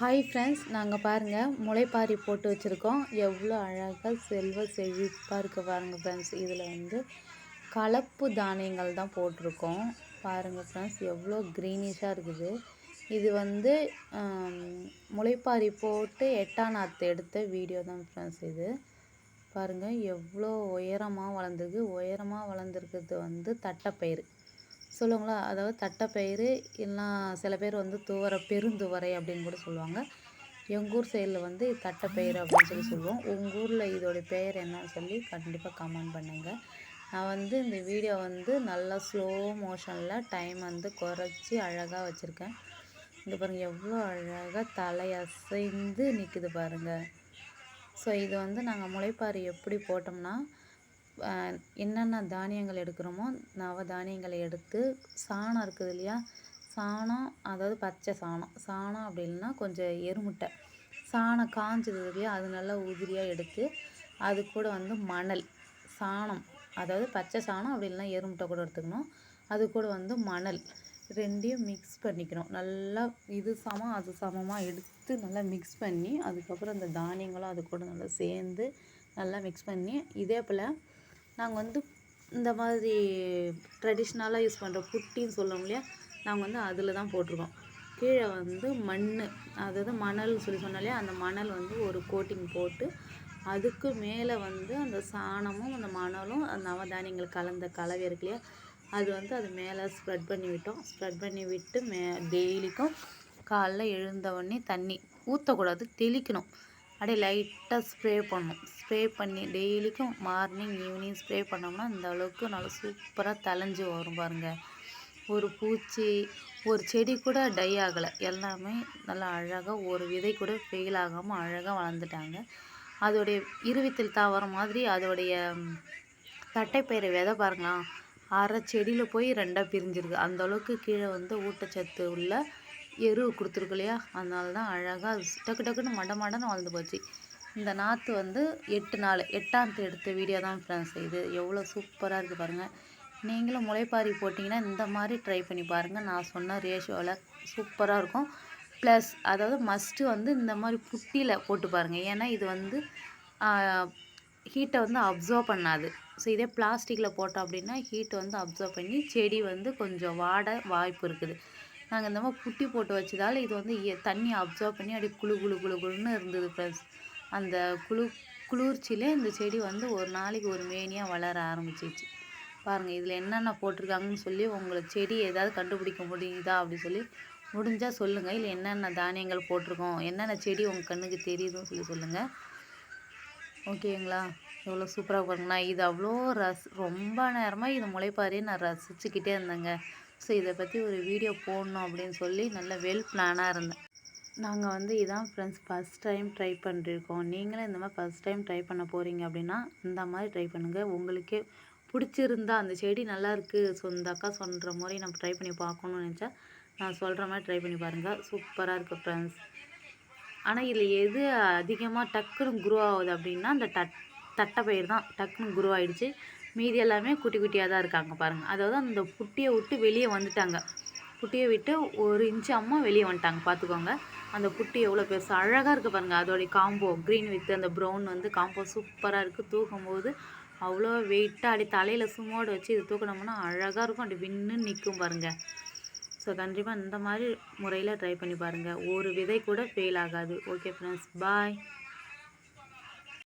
Hi friends நாங்கள் பாருங்கள் முளைப்பாரி போட்டு வச்சுருக்கோம். எவ்வளோ அழகாக செல்வ செழிப்பாக இருக்குது பாருங்கள் ஃப்ரெண்ட்ஸ் இதில் வந்து கலப்பு தானியங்கள் தான் போட்டிருக்கோம். பாருங்கள் ஃப்ரெண்ட்ஸ் எவ்வளோ க்ரீனிஷாக இருக்குது. இது வந்து முளைப்பாரி போட்டு எட்டாம் நாற்று எடுத்த வீடியோ தான் ஃப்ரெண்ட்ஸ் இது. பாருங்கள் எவ்வளோ உயரமாக வளர்ந்துருக்கு. உயரமாக வளர்ந்துருக்கிறது வந்து தட்டைப்பயிறு. சொல்லுவாங்களா? அதாவது தட்டைப்பயிறு இல்லைனா சில பேர் வந்து துவரை பெருந்துவரை அப்படின்னு கூட சொல்லுவாங்க. எங்கள் ஊர் சைடில் வந்து தட்டைப்பயிறு அப்படின்னு சொல்லி சொல்லுவோம். உங்கள் ஊரில் இதோடைய பெயர் என்னன்னு சொல்லி கண்டிப்பாக கமெண்ட் பண்ணுங்கள் நான் வந்து இந்த வீடியோ வந்து நல்லா ஸ்லோ மோஷனில் டைம் வந்து குறைச்சி அழகாக வச்சுருக்கேன். இந்த பாருங்கள் எவ்வளோ அழகாக தலை அசைந்து நிற்குது பாருங்கள் ஸோ இது வந்து நாங்கள் முளைப்பாரி எப்படி போட்டோம்னா என்னென்ன தானியங்கள் எடுக்கிறோமோ நவ தானியங்களை எடுத்து சாணம் இருக்குது இல்லையா? சாணம் அதாவது பச்சை சாணம். சாணம் அப்படி இல்லைன்னா கொஞ்சம் எருமுட்டை. சாணம் காஞ்சது இல்லையா? அது நல்லா உதிரியாக எடுத்து அது கூட வந்து மணல். சாணம் அதாவது பச்சை சாணம் அப்படி இல்லைன்னா எருமுட்டை கூட எடுத்துக்கணும். அது கூட வந்து மணல். ரெண்டையும் மிக்ஸ் பண்ணிக்கணும். நல்லா இது சமம் அது சமமாக எடுத்து நல்லா மிக்ஸ் பண்ணி அதுக்கப்புறம் அந்த தானியங்களும் அது கூட நல்லா சேர்ந்து நல்லா மிக்ஸ் பண்ணி இதே போல் நாங்கள் வந்து இந்த மாதிரி ட்ரெடிஷ்னலாக யூஸ் பண்ணுற புட்டின்னு சொல்லுவோம் இல்லையா? நாங்கள் வந்து அதில் தான் போட்டிருக்கோம். கீழே வந்து மண் அதாவது மணல் சொல்லி சொன்னாலே அந்த மணல் வந்து ஒரு கோட்டிங் போட்டு அதுக்கு மேலே வந்து அந்த சாணமும் அந்த மணலும் அந்த நவதானியங்கள் கலந்த கலவை இருக்கு இல்லையா? அது வந்து அது மேலே ஸ்ப்ரெட் பண்ணி விட்டோம். ஸ்ப்ரெட் பண்ணி விட்டு மே டெய்லிக்கும் காலைல எழுந்த உடனே தண்ணி ஊற்றக்கூடாது தெளிக்கணும். அப்படியே லைட்டாக ஸ்ப்ரே பண்ணணும் ஸ்ப்ரே பண்ணி டெய்லிக்கும் மார்னிங் ஈவினிங் ஸ்ப்ரே பண்ணோம்னா இந்த அளவுக்கு நல்லா சூப்பராக தலைஞ்சு வரும் பாருங்கள் ஒரு பூச்சி ஒரு செடி கூட டை ஆகலை. எல்லாமே நல்லா அழகாக ஒரு விதை கூட ஃபெயில் ஆகாமல் அழகாக வளர்ந்துட்டாங்க. அதோடைய இருவித்தில் தாவரம் மாதிரி அதோடைய தட்டைப்பயிரை விதை பாருங்களா அரை செடியில் போய் ரெண்டாக பிரிஞ்சிருக்கு. அந்த அளவுக்கு கீழே வந்து ஊட்டச்சத்து உள்ள எரு கொடுத்துருக்கு இல்லையா அதனால தான் அழகாக டக்கு டக்குன்னு மட மடன்னு வளர்ந்து போச்சு. இந்த நாற்று வந்து எட்டு நாள் எட்டாந்து எடுத்த வீடியோ தான் ஃப்ரெண்ட்ஸ் இது எவ்வளோ சூப்பராக இருக்குது பாருங்கள் நீங்களும் முளைப்பாரி போட்டிங்கன்னா இந்த மாதிரி ட்ரை பண்ணி பாருங்கள் நான் சொன்ன ரேஷியோவில் சூப்பராக இருக்கும். ப்ளஸ் அதாவது மஸ்ட்டு வந்து இந்த மாதிரி புட்டியில் போட்டு பாருங்கள் ஏன்னா இது வந்து ஹீட்டை வந்து அப்சர்வ் பண்ணாது. ஸோ இதே பிளாஸ்டிக்கில் போட்டோம் அப்படின்னா ஹீட்டை வந்து அப்சர்வ் பண்ணி செடி வந்து கொஞ்சம் வாட வாய்ப்பு இருக்குது. நாங்கள் இந்த மாதிரி புட்டி போட்டு வச்சதால் இது வந்து தண்ணி அப்சர்வ் பண்ணி அப்படியே குழு குழு குழு குழுன்னு இருந்தது ஃப்ரெண்ட்ஸ் அந்த குளு குளிர்ச்சியிலே இந்த செடி வந்து ஒரு நாளைக்கு ஒரு மேனியாக வளர ஆரம்பிச்சிச்சு பாருங்கள் இதில் என்னென்ன போட்டிருக்காங்கன்னு சொல்லி உங்களுக்கு செடி ஏதாவது கண்டுபிடிக்க முடியுதா அப்படின்னு சொல்லி முடிஞ்சால் சொல்லுங்கள் இல்லை என்னென்ன தானியங்கள் போட்டிருக்கோம் என்னென்ன செடி உங்கள் கண்ணுக்கு தெரியுதுன்னு சொல்லி சொல்லுங்கள் ஓகேங்களா எவ்வளோ சூப்பராக பாருங்கண்ணா இது அவ்வளோ ரஸ் ரொம்ப நேரமாக இது முளைப்பாரி நான் ரசிச்சுக்கிட்டே இருந்தேங்க. ஸோ இதை பற்றி ஒரு வீடியோ போடணும் அப்படின்னு சொல்லி நல்ல வெல் பிளானாக இருந்தேன். நாங்கள் வந்து இதான் ஃப்ரெண்ட்ஸ் ஃபஸ்ட் டைம் ட்ரை பண்ணிருக்கோம். நீங்களும் இந்த மாதிரி ஃபஸ்ட் டைம் ட்ரை பண்ண போகிறீங்க அப்படின்னா இந்த மாதிரி ட்ரை பண்ணுங்கள் உங்களுக்கே பிடிச்சிருந்தா அந்த செடி நல்லா இருக்குது ஸோ இந்த அக்கா சொல்கிற மாதிரி நம்ம ட்ரை பண்ணி பார்க்கணும்னு நினச்சா நான் சொல்கிற மாதிரி ட்ரை பண்ணி பாருங்கள் சூப்பராக இருக்குது ஃப்ரெண்ட்ஸ் ஆனால் இதில் எது அதிகமாக டக்குன்னு குரோ ஆகுது அப்படின்னா அந்த தட் தட்டை பயிர் தான். டக்குன்னு குரோ ஆகிடுச்சு மீதி எல்லாமே குட்டி குட்டியாக தான் இருக்காங்க பாருங்கள் அதாவது அந்த புட்டியை விட்டு வெளியே வந்துட்டாங்க. புட்டியை விட்டு ஒரு இன்ச்சு அம்மா வெளியே வந்துட்டாங்க பார்த்துக்கோங்க. அந்த புட்டி எவ்வளோ பெருசு அழகாக இருக்குது பாருங்கள் அதோடைய காம்போ க்ரீன் வித் அந்த ப்ரௌன் வந்து காம்போ சூப்பராக இருக்குது தூக்கும்போது அவ்வளோ வெயிட்டாக அப்படி தலையில் சுமோடு வச்சு இது தூக்கினோம்னா அழகாக இருக்கும். அப்படி வின்னு நிற்கும் பாருங்கள் ஸோ கண்டிப்பாக இந்த மாதிரி முறையில் ட்ரை பண்ணி பாருங்கள் ஒரு விதை கூட ஃபெயில் ஆகாது. Okay friends bye